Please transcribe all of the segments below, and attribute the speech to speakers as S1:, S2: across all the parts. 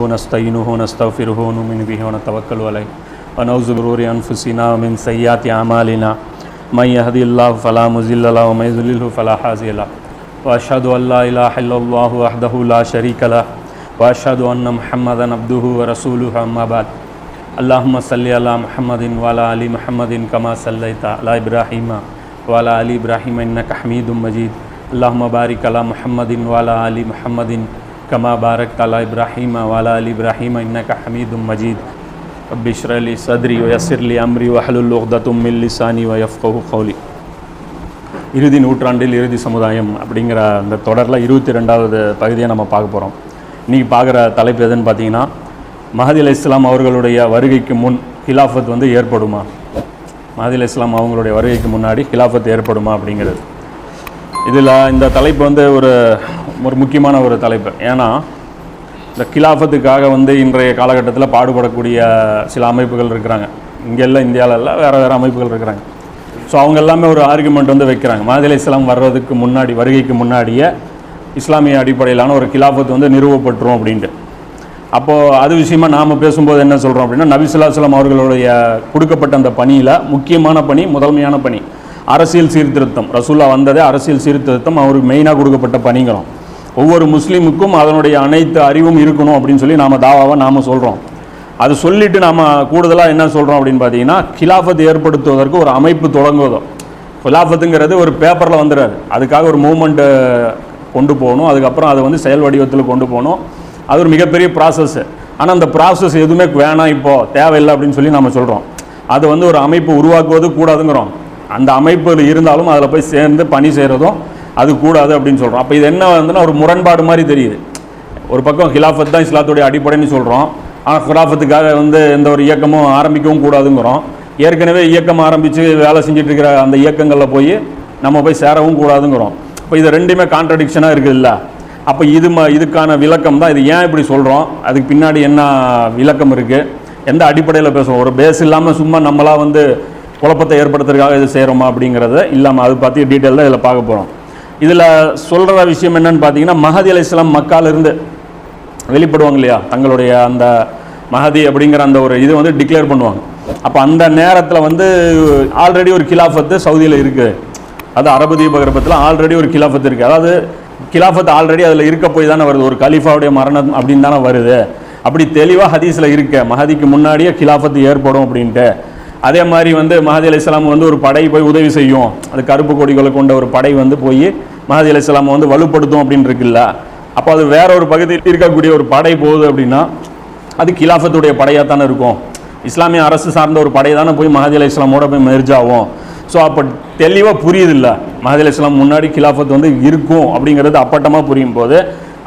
S1: ونستعينه ونستغفره ونؤمن به ونتوكل عليه. ونعوذ بشرور أنفسنا ومن سيئات أعمالنا. من يهدي الله فلا مضل له ومن يضلل فلا هادي له. وأشهد أن لا إله إلا الله وحده لا شريك له. وأشهد أن محمدا عبده ورسوله أما بعد. اللهم صل على محمد وعلى آل محمد كما صليت على إبراهيم وعلى آل إبراهيم إنك حميد مجيد. اللهم بارك على محمد وعلى آل محمد كما باركت على إبراهيم وعلى آل إبراهيم إنك حميد مجيد رب اشرح لي صدري ويسر لي أمري واحلل عقدة من لساني ويفقهوا قولي இறுதி நூற்றாண்டில் இறுதி சமுதாயம் அப்படிங்கிற அந்த தொடரில் இருபத்தி ரெண்டாவது பகுதியை நம்ம பார்க்க போகிறோம் இன்றைக்கி பார்க்குற தலைப்பு எதுன்னு பார்த்தீங்கன்னா மஹதி அலி இஸ்லாம் அவர்களுடைய வருகைக்கு முன் ஹிலாஃபத் வந்து ஏற்படுமா மஹதி அலி இஸ்லாம் அவங்களுடைய வருகைக்கு முன்னாடி ஹிலாஃபத் ஏற்படுமா அப்படிங்கிறது இதில் இந்த தலைப்பு வந்து ஒரு ஒரு முக்கியமான ஒரு தலைப்பு. ஏன்னா இந்த கிலாஃபத்துக்காக வந்து இன்றைய காலகட்டத்தில் பாடுபடக்கூடிய சில அமைப்புகள் இருக்கிறாங்க. இங்கே எல்லாம் இந்தியாவில் இல்லை வேறு வேறு அமைப்புகள் இருக்கிறாங்க. ஸோ அவங்க எல்லாமே ஒரு ஆர்குமெண்ட் வந்து வைக்கிறாங்க. மாதிரி இஸ்லாம் வர்றதுக்கு முன்னாடி வருகைக்கு முன்னாடியே இஸ்லாமிய அடிப்படையிலான ஒரு கிலாஃபத் வந்து நிறுவப்பட்டுரும் அப்படின்ட்டு. அப்போது அது விஷயமா நாம் பேசும்போது என்ன சொல்கிறோம் அப்படின்னா நபிசுல்லாஸ்லாம் அவர்களுடைய கொடுக்கப்பட்ட அந்த பணியில் முக்கியமான பணி முதன்மையான பணி. அரசியல் சீர்திருத்தம். ரசூல்லா வந்ததே அரசியல் சீர்திருத்தம் அவருக்கு மெயினாக கொடுக்கப்பட்ட பணிகளும். ஒவ்வொரு முஸ்லீமுக்கும் அதனுடைய அனைத்து அறிவும் இருக்கணும் அப்படின்னு சொல்லி நாம் தாவாவை நாம் சொல்கிறோம் அது சொல்லிவிட்டு நாம் கூடுதலாக என்ன சொல்கிறோம் அப்படின்னு பார்த்தீங்கன்னா கிலாஃபத் ஏற்படுத்துவதற்கு ஒரு அமைப்பு தொடங்குவதும் கிலாஃபத்துங்கிறது ஒரு பேப்பரில் வந்துடுறாரு அதுக்காக ஒரு மூமெண்ட்டு கொண்டு போகணும். அதுக்கப்புறம் அதை வந்து செயல் வடிவத்தில் கொண்டு போகணும். அது ஒரு மிகப்பெரிய ப்ராசஸ்ஸு ஆனால் அந்த ப்ராசஸ் எதுவுமே வேணாம் இப்போது தேவையில்லை அப்படின்னு சொல்லி நம்ம சொல்கிறோம் அது வந்து ஒரு அமைப்பு உருவாக்குவது கூடாதுங்கிறோம். அந்த அமைப்பு இருந்தாலும் அதில் போய் சேர்ந்து பணி செய்கிறதும் அது கூடாது அப்படின்னு சொல்கிறோம் அப்போ இது என்ன வந்துன்னா ஒரு முரண்பாடு மாதிரி தெரியுது. ஒரு பக்கம் ஹிலாஃபத் தான் இஸ்லாத்துடைய அடிப்படைன்னு சொல்கிறோம் ஆனால் ஹிலாஃபத்துக்காக வந்து எந்த ஒரு இயக்கமும் ஆரம்பிக்கவும் கூடாதுங்கிறோம். ஏற்கனவே இயக்கம் ஆரம்பித்து வேலை செஞ்சுட்டு இருக்கிற அந்த இயக்கங்களில் போய் நம்ம போய் சேரவும் கூடாதுங்கிறோம். இப்போ இது ரெண்டுமே கான்ட்ரடிக்ஷனாக இருக்குதுல்ல. அப்போ இது ம இதுக்கான விளக்கம் தான் இது ஏன் இப்படி சொல்கிறோம் அதுக்கு பின்னாடி என்ன விளக்கம் இருக்குது எந்த அடிப்படையில் பேசுகிறோம் ஒரு பேஸ் இல்லாமல் சும்மா நம்மளாக வந்து குழப்பத்தை ஏற்படுத்துறதுக்காக இது செய்கிறோமா அப்படிங்கிறத இல்லாமல் அது பற்றி டீட்டெயில் தான் இதில் பார்க்க போகிறோம் இதில் சொல்கிற விஷயம் என்னென்னு பார்த்தீங்கன்னா மஹதி அலி இஸ்லாம் மக்காலிருந்து வெளிப்படுவாங்க இல்லையா? தங்களுடைய அந்த மஹதி அப்படிங்கிற அந்த ஒரு இது வந்து டிக்ளேர் பண்ணுவாங்க. அப்போ அந்த நேரத்தில் வந்து ஆல்ரெடி ஒரு கிலாஃபத்து சவுதியில் இருக்குது அது அரபு தீபகற்பத்தில் ஆல்ரெடி ஒரு கிலாஃபத்து இருக்குது அதாவது கிலாஃபத் ஆல்ரெடி அதில் இருக்க போய் தானே வருது. ஒரு கலீஃபாவுடைய மரணம் அப்படின்னு தானே வருது. அப்படி தெளிவாக ஹதீஸில் இருக்க. மஹதிக்கு முன்னாடியே கிலாஃபத்து ஏற்படும் அப்படின்ட்டு. அதே மாதிரி வந்து மஹதி அலி இஸ்லாம் வந்து ஒரு படை போய் உதவி செய்யும். அது கருப்பு கொடிகளை கொண்ட ஒரு படை வந்து போய் மஹதி அலி வந்து வலுப்படுத்தும் அப்படின்னு இருக்குல்ல. அப்போ அது வேற ஒரு பகுதியில் இருக்கக்கூடிய ஒரு படை போகுது அப்படின்னா அது கிலாஃபத்துடைய படையாக தானே இருக்கும். இஸ்லாமிய அரசு சார்ந்த ஒரு படை தானே போய் மஹதி அலி இஸ்லாமோட போய் மெர்ஜ் ஆகும். ஸோ அப்போ தெளிவாக புரியுது இல்லை மஹதி அலி இஸ்லாம் முன்னாடி கிலாஃபத் வந்து இருக்கும் அப்படிங்கிறது அப்பட்டமாக புரியும் போது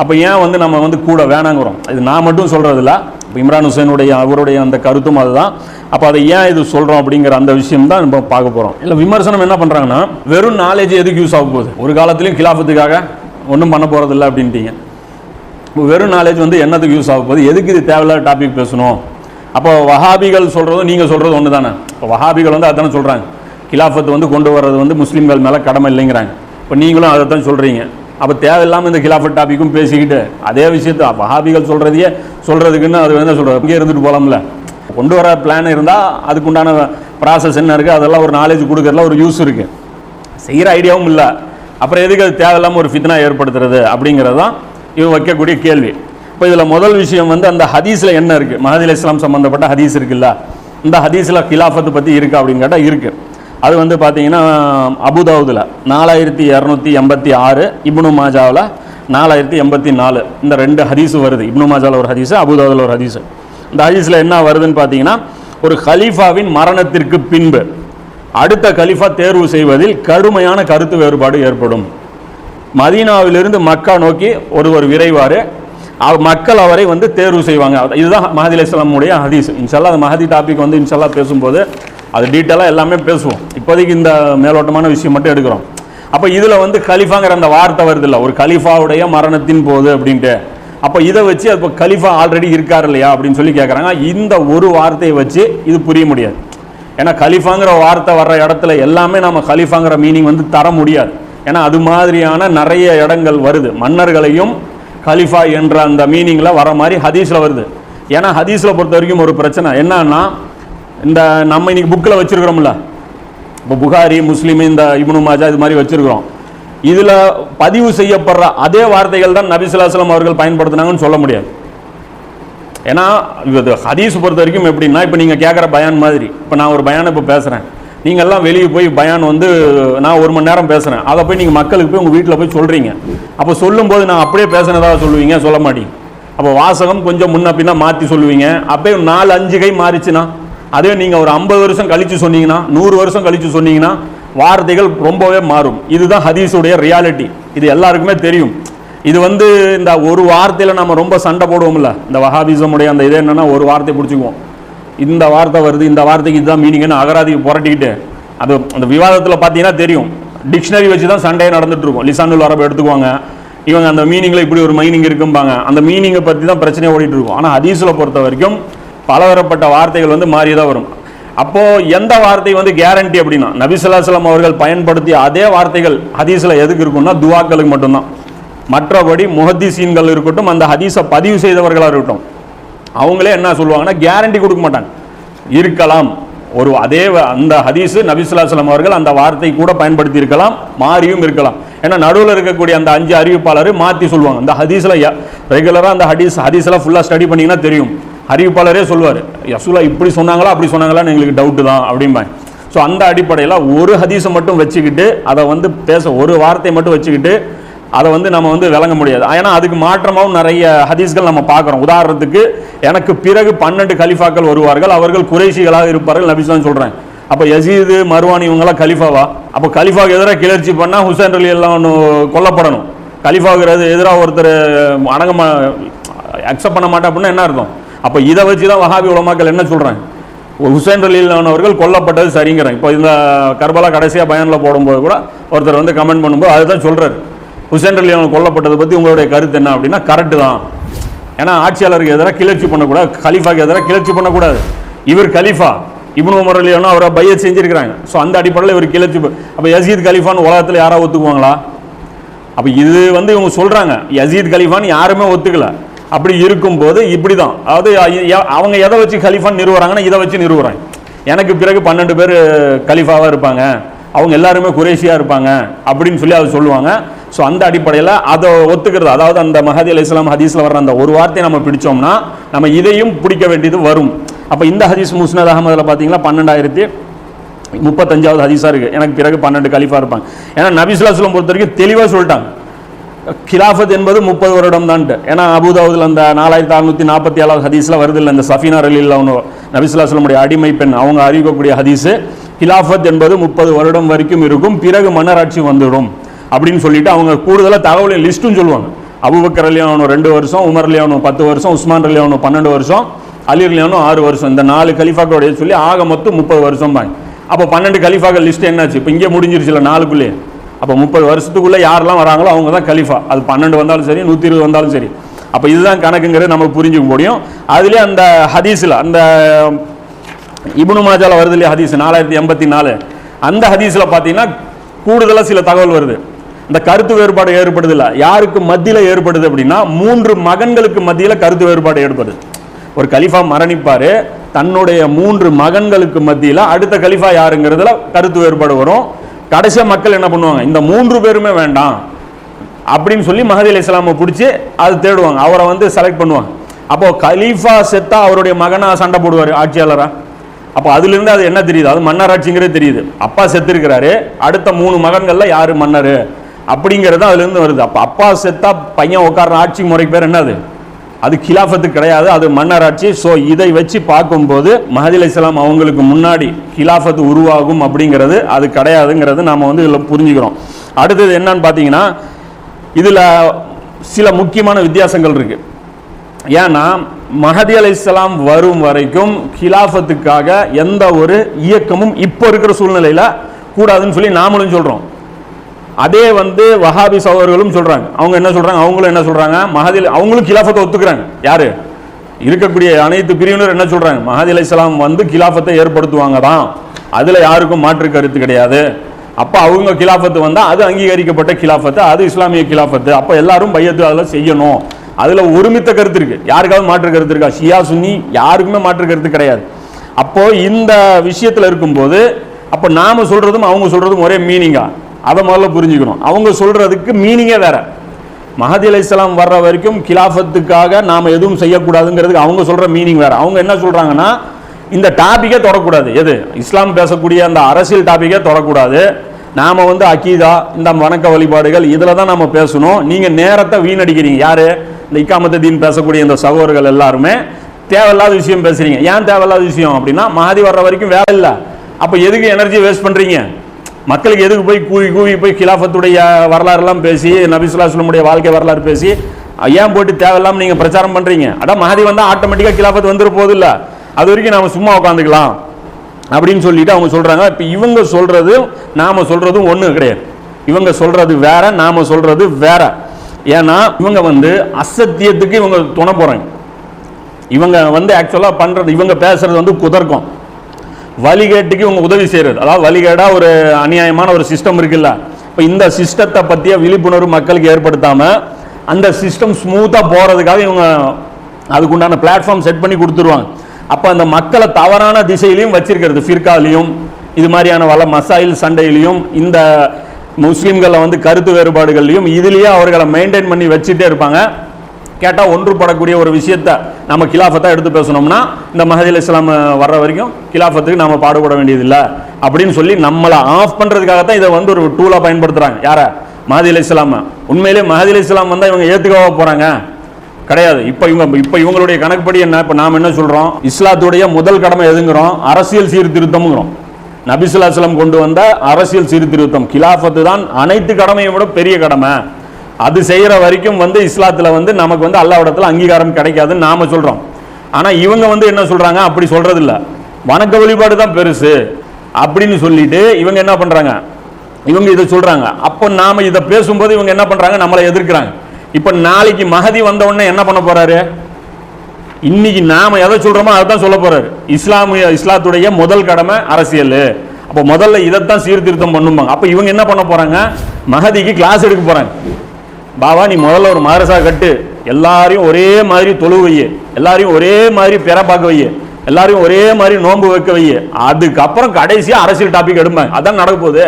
S1: அப்போ ஏன் வந்து நம்ம வந்து கூட வேணாங்கிறோம்? இது நான் மட்டும் சொல்கிறதில்ல இம்ரான் ஹுசேனுடைய அவருடைய அந்த கருத்தும் அதுதான். அப்போ அதை ஏன் இது சொல்கிறோம் அப்படிங்கிற அந்த விஷயம் தான் நம்ம பார்க்க போகிறோம் இல்லை விமர்சனம் என்ன பண்ணுறாங்கன்னா வெறும் நாலேஜ் எதுக்கு யூஸ் ஆக போகுது? ஒரு காலத்துலேயும் கிலாஃபத்துக்காக ஒன்றும் பண்ண போகிறதில்ல அப்படின்ட்டீங்க. வெறும் நாலேஜ் வந்து என்னத்துக்கு யூஸ் ஆக போகுது? எதுக்கு இது தேவையில்லாத டாபிக் பேசணும்? அப்போ வஹாபிகள் சொல்கிறதும் நீங்கள் சொல்கிறது ஒன்று தானே இப்போ வஹாபிகள் வந்து அதானே சொல்கிறாங்க கிலாஃபத் வந்து கொண்டு வர்றது வந்து முஸ்லீம்கள் மேலே கடமை இல்லைங்கிறாங்க. இப்போ நீங்களும் அதை தான் சொல்கிறீங்க அப்போ தேவையில்லாமல் இந்த கிலாஃபட் டாபிக்கும் பேசிக்கிட்டு அதே விஷயத்தை வஹாபிகள் சொல்கிறதையே சொல்கிறதுக்குன்னு அது என்ன சொல்கிறது இங்கே இருந்துட்டு போகலாம்ல கொண்டு வர பிளான் இருந்தால் அதுக்குண்டான ப்ராசஸ் என்ன இருக்குது அதெல்லாம் ஒரு நாலேஜ் கொடுக்கறதுல ஒரு யூஸ் இருக்குது செய்கிற ஐடியாவும் இல்லை. அப்புறம் எதுக்கு அது தேவையில்லாமல் ஒரு ஃபித்னா ஏற்படுத்துறது அப்படிங்கிறது தான் இவன் வைக்கக்கூடிய கேள்வி. இப்போ இதில் முதல் விஷயம் வந்து அந்த ஹதீஸில் என்ன இருக்குது மஹதில் இஸ்லாம் சம்மந்தப்பட்ட ஹதீஸ் இருக்குல்ல? இந்த ஹதீஸில் கிலாஃபத்தை பற்றி இருக்கா அப்படின்னு கேட்டால் இருக்குது அது வந்து பார்த்தீங்கன்னா அபுதாவுதில் நாலாயிரத்தி இரநூத்தி எண்பத்தி ஆறு இப்னு மாஜாவில் நாலாயிரத்தி எண்பத்தி நாலு. இந்த ரெண்டு ஹதீஸு வருது. இப்னு மாஜாவில் ஒரு ஹதீஸு அபுதாவுதில் ஒரு ஹதீஸு. இந்த ஹதீஸில் என்ன வருதுன்னு பார்த்தீங்கன்னா ஒரு ஹலீஃபாவின் மரணத்திற்கு பின்பு அடுத்த கலிஃபா தேர்வு செய்வதில் கடுமையான கருத்து வேறுபாடு ஏற்படும். மதீனாவிலிருந்து மக்கா நோக்கி ஒருவர் விரைவார். மக்கள் அவரை வந்து தேர்வு செய்வாங்க. இதுதான் மஹதி அலிஸ்லாமுடைய ஹதீஸ். இன்ஷால்லா அந்த மஹதி டாபிக் வந்து இன்ஷல்லா பேசும்போது அது டீட்டெயிலாக எல்லாமே பேசுவோம். இப்போதைக்கு இந்த மேலோட்டமான விஷயம் மட்டும் எடுக்கிறோம். அப்போ இதில் வந்து கலிஃபாங்கிற அந்த வார்த்தை வருது இல்லை ஒரு கலிஃபாவுடைய மரணத்தின் போது அப்படின்ட்டு. அப்போ இதை வச்சு அப்போ கலிஃபா ஆல்ரெடி இருக்கார் இல்லையா அப்படின்னு சொல்லி கேட்குறாங்க இந்த ஒரு வார்த்தையை வச்சு இது புரிய முடியாது. ஏன்னா கலிஃபாங்கிற வார்த்தை வர்ற இடத்துல எல்லாமே நம்ம கலிஃபாங்கிற மீனிங் வந்து தர முடியாது. ஏன்னா அது மாதிரியான நிறைய இடங்கள் வருது. மன்னர்களையும் கலிஃபா என்ற அந்த மீனிங்கில் வர மாதிரி ஹதீஸில் வருது. ஏன்னா ஹதீஸில் பொறுத்த வரைக்கும் ஒரு பிரச்சனை. என்னன்னா இந்த நம்ம இன்னைக்கு புக்கில் வச்சுருக்கிறோம்ல. இப்போ புகாரி முஸ்லீம் இந்த இப்னு மாஜா இது மாதிரி வச்சுருக்கிறோம். இதில் பதிவு செய்யப்படுற அதே வார்த்தைகள் தான் நபிசுல்லாஸ்லாம் அவர்கள் பயன்படுத்தினாங்கன்னு சொல்ல முடியாது. ஏன்னா இது ஹதீஸ் பொறுத்த வரைக்கும் எப்படின்னா இப்போ நீங்கள் கேட்குற பயான் மாதிரி. இப்போ நான் ஒரு பயானை இப்போ பேசுகிறேன் நீங்கள்லாம் வெளியே போய் பயான் வந்து நான் ஒரு மணி நேரம் பேசுகிறேன் அதை போய் நீங்கள் மக்களுக்கு போய் உங்கள் வீட்டில் போய் சொல்கிறீங்க அப்போ சொல்லும்போது நான் அப்படியே பேசுனதாக சொல்லுவீங்க? சொல்ல மாட்டேங்க அப்போ வாசகம் கொஞ்சம் முன்ன பின்ன மாற்றி சொல்லுவீங்க. அப்படியே நாலு அஞ்சு கை மாறிச்சுன்னா? அதே நீங்கள் ஒரு ஐம்பது வருஷம் கழித்து சொன்னீங்கன்னா நூறு வருஷம் கழித்து சொன்னீங்கன்னா வார்த்தைகள் ரொம்பவே மாறும். இதுதான் ஹதீஸுடைய ரியாலிட்டி இது எல்லாருக்குமே தெரியும். இது வந்து இந்த ஒரு வார்த்தையில் நம்ம ரொம்ப சண்டை போடுவோம்ல. இந்த வஹாபிசமுடைய அந்த இது என்னென்னா ஒரு வார்த்தை பிடிச்சிக்குவோம். இந்த வார்த்தை வருது இந்த வார்த்தைக்கு இதுதான் மீனிங்னு அகராதிக்கு புரட்டிக்கிட்டு அது அந்த விவாதத்தில் பார்த்தீங்கன்னா தெரியும். டிக்ஷனரி வச்சு தான் சண்டையே நடந்துட்டு இருக்கும். லிசானுல் அரபு எடுத்துக்குவாங்க. இவங்க அந்த மீனிங்கில் இப்படி ஒரு மீனிங் இருக்கும்பாங்க. அந்த மீனிங்கை பற்றி தான் பிரச்சனையே ஓடிட்டு இருக்கும். ஆனால் ஹதீஸில் பொறுத்த வரைக்கும் பலதரப்பட்ட வார்த்தைகள் வந்து மாறி தான் வரும். அப்போது எந்த வார்த்தை வந்து கேரண்டி அப்படின்னா நபிசுல்லாஸ்லாம் அவர்கள் பயன்படுத்திய அதே வார்த்தைகள் ஹதீஸில் எதுக்கு இருக்கும்னா துவாக்களுக்கு மட்டும்தான். மற்றபடி முஹத்திசீன்கள் இருக்கட்டும் அந்த ஹதீஸை பதிவு செய்தவர்களாக இருக்கட்டும் அவங்களே என்ன சொல்லுவாங்கன்னா கேரண்டி கொடுக்க மாட்டாங்க. இருக்கலாம். ஒரு அதே வ- அந்த ஹதீஸு நபிசுல்லாஸ்லாம் அவர்கள் அந்த வார்த்தை கூட பயன்படுத்தி இருக்கலாம் மாறியும் இருக்கலாம். ஏன்னா நடுவில் இருக்கக்கூடிய அந்த அஞ்சு அறிவிப்பாளர் மாற்றி சொல்லுவாங்க. அந்த ஹதீஸில் ரெகுலராக அந்த ஹதீஸ் ஹதீஸ்லாம் ஃபுல்லாக ஸ்டடி பண்ணிங்கன்னா தெரியும். அறிவிப்பாளரே சொல்லுவார் யசுலா இப்படி சொன்னாங்களா அப்படி சொன்னாங்களான்னு எங்களுக்கு டவுட்டு தான் அப்படிம்பாங்க. ஸோ அந்த அடிப்படையில் ஒரு ஹதீஸை மட்டும் வச்சுக்கிட்டு அதை வந்து பேச ஒரு வார்த்தையை மட்டும் வச்சுக்கிட்டு அதை வந்து நம்ம வந்து விளங்க முடியாது. ஏன்னா அதுக்கு மாற்றமாகவும் நிறைய ஹதீஸ்கள் நம்ம பார்க்குறோம். உதாரணத்துக்கு எனக்கு பிறகு பன்னெண்டு கலிஃபாக்கள் வருவார்கள் அவர்கள் குறைஷிகளாக இருப்பார்கள் நபிஸ்லாம் சொல்கிறேன் அப்போ யசீது மர்வான் இவங்களாம் கலிஃபாவா? அப்போ கலிஃபாவுக்கு எதிராக கிளர்ச்சி பண்ணால் ஹுசேன் அலி எல்லாம் ஒன்று கொல்லப்படணும். கலிஃபாவுக்கு எதிராக ஒருத்தர் அடங்க அக்செப்ட் பண்ண மாட்டேன் அப்படின்னா என்ன அர்த்தம்? அப்போ இதை வச்சு தான் வஹாபி உலமாக்கள் என்ன சொல்கிறாங்க ஹுசைன் ரலீலான் அவர்கள் கொல்லப்பட்டது சரிங்கிறேன். இப்போ இந்த கர்பலா கடைசியாக பயனில் போடும்போது கூட ஒருத்தர் வந்து கமெண்ட் பண்ணும்போது அதுதான் சொல்கிறார் ஹுசைன் ரலீலான் கொல்லப்பட்டதை பற்றி உங்களுடைய கருத்து என்ன அப்படின்னா கரெக்டு தான். ஏன்னா ஆட்சியாளருக்கு எதிராக கிளர்ச்சி பண்ணக்கூடாது கலீஃபாக்கு எதிராக கிளர்ச்சி பண்ணக்கூடாது. இவர் கலீஃபா. இப்னு உமர் அலியானும் அவரை பைய செஞ்சுருக்கிறாங்க. ஸோ அந்த அடிப்படையில் இவர் கிளர்ச்சி அப்போ யசீத் கலீஃபான்னு உலகத்தில் யாராவது ஒத்துக்குவாங்களா? அப்போ இது வந்து இவங்க சொல்கிறாங்க யசீத் கலீஃபான்னு யாருமே ஒத்துக்கலை. அப்படி இருக்கும்போது இப்படி தான் அதாவது அவங்க எதை வச்சு கலீஃபான்னு நிறுவுறாங்கன்னா இதை வச்சு நிறுவுறாங்க எனக்கு பிறகு பன்னெண்டு பேர் கலீஃபாவாக இருப்பாங்க. அவங்க எல்லாருமே குரேஷியாக இருப்பாங்க அப்படின்னு சொல்லி அதை சொல்லுவாங்க. ஸோ அந்த அடிப்படையில் அதை ஒத்துக்கிறது அதாவது அந்த மஹதி அலி இஸ்லாம் ஹதீஸில் வர்ற அந்த ஒரு வார்த்தையை நம்ம பிடிச்சோம்னா நம்ம இதையும் பிடிக்க வேண்டியது வரும். அப்போ இந்த ஹதீஸ் முஸ்னத் அகமதில் பார்த்தீங்கன்னா பன்னெண்டாயிரத்தி முப்பத்தஞ்சாவது ஹதீஸாக இருக்குது எனக்கு பிறகு பன்னெண்டு கலிஃபாக இருப்பாங்க. ஏன்னா நபிசுல்லாஸ்லம் பொறுத்த வரைக்கும் தெளிவாக சொல்லிட்டாங்க. கிலாஃபத் என்பது முப்பது வருடம் தான்ட்டு ஏன்னா அபுதாவுதில் அந்த நாலாயிரத்தி அறுநூற்றி நாற்பத்தி ஏழாவது ஹதீஸில் வருது. இல்லை இந்த சஃபினா ரலில் நபிசுல்லா சொல்லமுடைய அடிமை பெண் அவங்க அறிவிக்கக்கூடிய ஹதீஸு கிலாஃபத் என்பது முப்பது வருடம் வரைக்கும் இருக்கும் பிறகு மன்னராட்சி வந்துடும் அப்படின்னு சொல்லிட்டு அவங்க கூடுதலாக தகவலின் லிஸ்ட்டும் சொல்லுவாங்க. அபுபக்கர் அலியானோ ரெண்டு வருஷம் உமர் அலியானோ பத்து வருஷம் உஸ்மான் அலியானோ பன்னெண்டு வருஷம் அலி அலியானோ ஆறு வருஷம். இந்த நாலு கலிஃபாக்களுடைய சொல்லி ஆக மொத்தம் முப்பது வருஷம் பாங்க அப்போ பன்னெண்டு கலிஃபாக்கள் லிஸ்ட் என்னாச்சு? இப்போ இங்கே முடிஞ்சிருச்சுல நாலுக்குள்ளே அப்போ முப்பது வருஷத்துக்குள்ளே யாரெல்லாம் வராங்களோ அவங்க தான் கலிஃபா. அது பன்னெண்டு வந்தாலும் சரி நூற்றி இருபது வந்தாலும் சரி. அப்போ இதுதான் கணக்குங்கிறது நம்ம புரிஞ்சுக்க முடியும். அதுலேயே அந்த ஹதீஸில் அந்த இப்னு மாஜால வருது இல்லையா ஹதீஸ் நாலாயிரத்தி எண்பத்தி நாலு. அந்த ஹதீஸில் பார்த்தீங்கன்னா கூடுதலாக சில தகவல் வருது. இந்த கருத்து வேறுபாடு ஏற்படுது இல்லை? யாருக்கு மத்தியில் ஏற்படுது அப்படின்னா மூன்று மகன்களுக்கு மத்தியில் கருத்து வேறுபாடு ஏற்படுது. ஒரு கலிஃபா மரணிப்பார் தன்னுடைய மூன்று மகன்களுக்கு மத்தியில் அடுத்த கலிஃபா யாருங்கிறதுல கருத்து வேறுபாடு வரும். கடைசியாக மக்கள் என்ன பண்ணுவாங்க இந்த மூன்று பேருமே வேண்டாம் அப்படின்னு சொல்லி மஹதி அலி இஸ்லாமை பிடிச்சி அது தேடுவாங்க. அவரை வந்து செலக்ட் பண்ணுவாங்க. அப்போது கலீஃபா செத்தா அவருடைய மகனாக சண்டை போடுவார் ஆட்சியாளராக அப்போ அதுலேருந்து அது என்ன தெரியுது? அது மன்னராட்சிங்கிறது தெரியுது. அப்பா செத்துருக்கிறாரு அடுத்த மூணு மகன்களில் யார் மன்னர்? அப்படிங்கிறது அதுலேருந்து வருது. அப்போ அப்பா செத்தா பையன் உட்கார ஆட்சி முறைக்கு பேர் என்னது? அது கிலாஃபத்து கிடையாது அது மன்னராட்சி. ஸோ இதை வச்சு பார்க்கும்போது மஹதி இஸ்லாம் அவங்களுக்கு முன்னாடி கிலாஃபத்து உருவாகும் அப்படிங்கிறது அது கிடையாதுங்கிறது நாம் வந்து இதில் புரிஞ்சுக்கிறோம். அடுத்தது என்னன்னு பார்த்தீங்கன்னா இதில் சில முக்கியமான வித்தியாசங்கள் இருக்கு. ஏன்னா மஹதி அலி இஸ்லாம் வரும் வரைக்கும் கிலாஃபத்துக்காக எந்த ஒரு இயக்கமும் இப்போ இருக்கிற சூழ்நிலையில் கூடாதுன்னு சொல்லி நாமளும் சொல்கிறோம் அதே வந்து வஹாபி சகோதரர்களும் சொல்றாங்க. அவங்க என்ன சொல்றாங்க? அவங்களும் என்ன சொல்றாங்க? மஹதில் அவங்களும் கிலாஃபத்தை ஒத்துக்கிறாங்க. யாரு? இருக்கக்கூடிய அனைத்து பிரிவினர் என்ன சொல்றாங்க? மஹதி இஸ்லாம் வந்து கிலாஃபத்தை ஏற்படுத்துவாங்க தான். அதுல யாருக்கும் மாற்று கருத்து கிடையாது. அப்ப அவங்க கிலாஃபத்து வந்தா அது அங்கீகரிக்கப்பட்ட கிலாஃபத்து அது இஸ்லாமிய கிலாஃபத்து. அப்ப எல்லாரும் பையத்து அதில் செய்யணும். அதுல ஒருமித்த கருத்து இருக்கு. யாருக்காவது மாற்று கருத்து இருக்கா? ஷியா சுன்னி யாருக்குமே மாற்று கருத்து கிடையாது. அப்போ இந்த விஷயத்துல இருக்கும்போது அப்போ நாம சொல்றதும் அவங்க சொல்றதும் ஒரே மீனிங்கா அதை முதல்ல புரிஞ்சுக்கணும். அவங்க சொல்கிறதுக்கு மீனிங்கே வேற. மஹதி இஸ்லாம் வர்ற வரைக்கும் கிலாஃபத்துக்காக நாம் எதுவும் செய்யக்கூடாதுங்கிறதுக்கு அவங்க சொல்கிற மீனிங் வேறு. அவங்க என்ன சொல்கிறாங்கன்னா இந்த டாப்பிக்கே தொடக்கூடாது. எது? இஸ்லாம் பேசக்கூடிய அந்த அரசியல் டாப்பிக்கே தொடக்கூடாது. நாம் வந்து அக்கீதா இந்த வணக்க வழிபாடுகள் இதில் தான் நம்ம பேசணும். நீங்கள் நேரத்தை வீணடிக்கிறீங்க. யார்? இந்த இக்காமத்த தீன் பேசக்கூடிய இந்த சகோதரர்கள் எல்லாருமே தேவையில்லாத விஷயம் பேசுகிறீங்க ஏன் தேவையில்லாத விஷயம் அப்படின்னா மஹதி வர்ற வரைக்கும் வேலை இல்லை. அப்போ எதுக்கு எனர்ஜி வேஸ்ட் பண்ணுறீங்க மக்களுக்கு எதுக்கு போய் கூவி கூவி போய் கிலாஃபத்துடைய வரலாறுலாம் பேசி நபிசுல்லாஸ்லமுடைய வாழ்க்கை வரலாறு பேசி ஏன் போட்டு தேவையில்லாமல் நீங்கள் பிரச்சாரம் பண்ணுறீங்க அதான் மகதி வந்தால் ஆட்டோமேட்டிக்காக கிலாஃபத் வந்துட போதும் இல்லை அது வரைக்கும் நாம் சும்மா உட்காந்துக்கலாம் அப்படின்னு சொல்லிட்டு அவங்க சொல்கிறாங்க இப்போ இவங்க சொல்கிறது நாம் சொல்கிறதும் ஒன்றும் கிடையாது. இவங்க சொல்கிறது வேற நாம் சொல்கிறது வேற. ஏன்னா இவங்க வந்து அசத்தியத்துக்கு இவங்க துணை போகிறாங்க இவங்க வந்து ஆக்சுவலாக பண்ணுறது இவங்க பேசுறது வந்து குதர்க்கம். வழிகேட்டுக்கு இவங்க உதவி செய்கிறது அதாவது வழிகேடா ஒரு அநியாயமான ஒரு சிஸ்டம் இருக்குல்ல. இப்போ இந்த சிஸ்டத்தை பற்றிய விழிப்புணர்வு மக்களுக்கு ஏற்படுத்தாமல் அந்த சிஸ்டம் ஸ்மூத்தாக போகிறதுக்காக இவங்க அதுக்குண்டான பிளாட்ஃபார்ம் செட் பண்ணி கொடுத்துருவாங்க. அப்போ அந்த மக்களை தவறான திசையிலையும் வச்சிருக்கிறது. ஃபிர்காலையும் இது மாதிரியான வள மசாயில் சண்டையிலையும் இந்த முஸ்லீம்களை வந்து கருத்து வேறுபாடுகள்லையும் இதுலேயே அவர்களை மெயின்டைன் பண்ணி வச்சுட்டே இருப்பாங்க. கேட்டால் ஒன்றுபடக்கூடிய ஒரு விஷயத்த நம்ம கிலாஃபத்தாக எடுத்து பேசணும்னா இந்த மஹதில் இஸ்லாம் வர்ற வரைக்கும் கிலாஃபத்துக்கு நம்ம பாடுபட வேண்டியதில்லை. அப்படின்னு சொல்லி நம்மளை ஆஃப் பண்ணுறதுக்காகத்தான் இதை வந்து ஒரு டூலாக பயன்படுத்துகிறாங்க யாரை? மஹதி அலி இஸ்லாம உண்மையிலே மஹதி அலி இஸ்லாம் வந்தால் இவங்க ஏற்றுக்கவா போகிறாங்க கிடையாது. இப்போ இவங்க இப்போ இவங்களுடைய கணக்குப்படி என்ன இப்போ நாம் என்ன சொல்கிறோம் இஸ்லாத்துடைய முதல் கடமை எதுங்கிறோம்? அரசியல் சீர்திருத்தம்ங்கிறோம். நபிசுல்லாஸ்லம் கொண்டு வந்த அரசியல் சீர்திருத்தம். கிலாஃபத்து தான் அனைத்து கடமையை விட பெரிய கடமை. அது செய்கிற வரைக்கும் வந்து இஸ்லாத்தில் வந்து நமக்கு வந்து அல்லாவிடத்தில் அங்கீகாரம் கிடைக்காதுன்னு நாம சொல்கிறோம் ஆனால் இவங்க வந்து என்ன சொல்கிறாங்க அப்படி சொல்கிறதில்ல வணக்க வழிபாடு தான் பெருசு. அப்படின்னு சொல்லிட்டு இவங்க என்ன பண்ணுறாங்க இவங்க இதை சொல்கிறாங்க அப்போ நாம் இதை பேசும்போது இவங்க என்ன பண்ணுறாங்க நம்மளை எதிர்க்கிறாங்க. இப்போ நாளைக்கு மகதி வந்த உடனே என்ன பண்ண போகிறாரு இன்னைக்கு நாம் எதை சொல்கிறோமோ அதை தான் சொல்ல போகிறாரு இஸ்லாமிய இஸ்லாத்துடைய முதல் கடமை அரசியல். அப்போ முதல்ல இதைத்தான் சீர்திருத்தம் பண்ணுவாங்க அப்போ இவங்க என்ன பண்ண போகிறாங்க மகதிக்கு கிளாஸ் எடுக்க போகிறாங்க பாபா நீ முதல்ல ஒரு மாரசா கட்டு. எல்லாரையும் ஒரே மாதிரி தொழு வைய. எல்லாரையும் ஒரே மாதிரி பெற பார்க்க வைய. எல்லாரையும் ஒரே மாதிரி நோன்பு வைக்க வைய. அதுக்கப்புறம் கடைசியாக அரசியல் டாபிக் எடுப்பேன். அதான் நடக்க போகுது.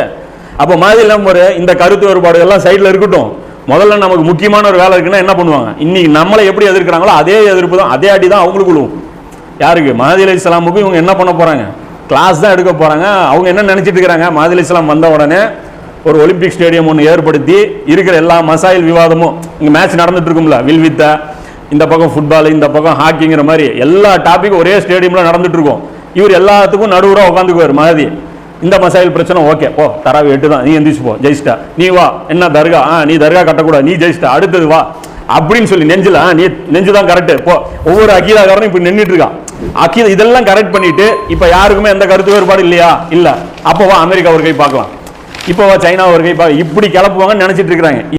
S1: அப்போ மாதிரி இல்லாம ஒரு இந்த கருத்து வேறுபாடுகள்லாம் சைடில் இருக்கட்டும். முதல்ல நமக்கு முக்கியமான ஒரு வேலை இருக்குன்னா என்ன பண்ணுவாங்க? இன்னைக்கு நம்மளை எப்படி எதிர்க்கிறாங்களோ அதே எதிர்ப்பு தான் அதே அடி தான் அவங்களுக்குள்ளும் யாருக்கு? மஹதி அலி இஸ்லாமுக்கு இவங்க என்ன பண்ண போகிறாங்க கிளாஸ் தான் எடுக்க போகிறாங்க அவங்க என்ன நினச்சிட்டு இருக்கிறாங்க மஹதி அலி இஸ்லாம் வந்த உடனே ஒரு ஒலிம்பிக் ஸ்டேடியம் ஒன்று ஏற்படுத்தி இருக்கிற எல்லா மசாயில் விவாதமும் இங்கே மேட்ச் நடந்துட்டு இருக்கும்ல வில்வித்தா இந்த பக்கம் ஃபுட்பால் இந்த பக்கம் ஹாக்கிங்கிற மாதிரி எல்லா டாபிக்கும் ஒரே ஸ்டேடியமில் நடந்துட்டு இருக்கும் இவர் எல்லாத்துக்கும் நடுவராக உட்காந்துக்குவார் மாதிரி இந்த மசாயில் பிரச்சனை ஓகே போ தராவி எட்டு தான். நீ எந்திரிச்சு போ ஜெயிச்சிட்டா. நீ வா என்ன தர்கா? ஆ நீ தர்கா கட்டக்கூடாது நீ ஜெயிச்சிட்டா. அடுத்தது வா அப்படின்னு சொல்லி நெஞ்சில் ஆ, நீ நெஞ்சு தான் கரெக்ட் போ ஒவ்வொரு அகிலாக்காரனும் இப்படி நின்றுட்டு இருக்கான் அகில இதெல்லாம் கரெக்ட் பண்ணிட்டு இப்போ யாருக்குமே எந்த கருத்து வேறுபாடு இல்லையா? இல்லை. அப்போ வா அமெரிக்கா ஒரு கை பார்க்கலாம். இப்போ சைனா ஒரு இப்படி கிளப்புவாங்கன்னு நினைச்சிட்டு இருக்கிறாங்க.